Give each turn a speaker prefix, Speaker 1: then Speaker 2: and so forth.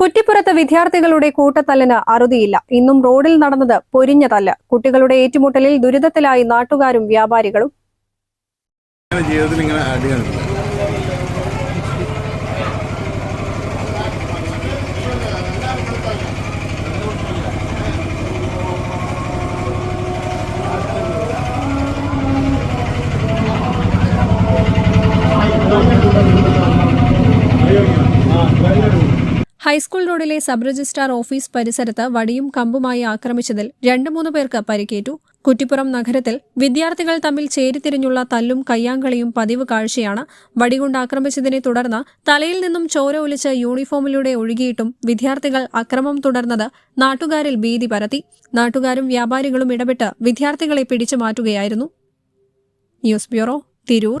Speaker 1: കുറ്റിപ്പുറത്ത് വിദ്യാർത്ഥികളുടെ കൂട്ടത്തല്ലിന് അറുതിയില്ല. ഇന്നും റോഡിൽ നടന്നത് പൊരിഞ്ഞ തല്ല്. കുട്ടികളുടെ ഏറ്റുമുട്ടലിൽ ദുരിതത്തിലായി നാട്ടുകാരും വ്യാപാരികളും.
Speaker 2: ഇങ്ങനെ ജീവിതത്തിൽ ഇങ്ങനെ അടി കണ്ടിട്ടില്ല.
Speaker 1: ഹൈസ്കൂൾ റോഡിലെ സബ് രജിസ്ട്രാർ ഓഫീസ് പരിസരത്ത് വടിയും കമ്പുമായി ആക്രമിച്ചതിൽ രണ്ടു മൂന്ന് പേർക്ക് പരിക്കേറ്റു. കുറ്റിപ്പുറം നഗരത്തിൽ വിദ്യാർത്ഥികൾ തമ്മിൽ ചേരിതിരിഞ്ഞുള്ള തല്ലും കയ്യാങ്കളിയും പതിവ് കാഴ്ചയാണ്. വടികൊണ്ട് ആക്രമിച്ചതിനെ തുടർന്ന് തലയിൽ നിന്നും ചോര ഒലിച്ച് യൂണിഫോമിലൂടെ ഒഴുകിയിട്ടും വിദ്യാർത്ഥികൾ അക്രമം തുടർന്നത് നാട്ടുകാരിൽ ഭീതി പരത്തി. നാട്ടുകാരും വ്യാപാരികളും ഇടപെട്ട് വിദ്യാർത്ഥികളെ പിടിച്ചു മാറ്റുകയായിരുന്നു. News bureau Tirur.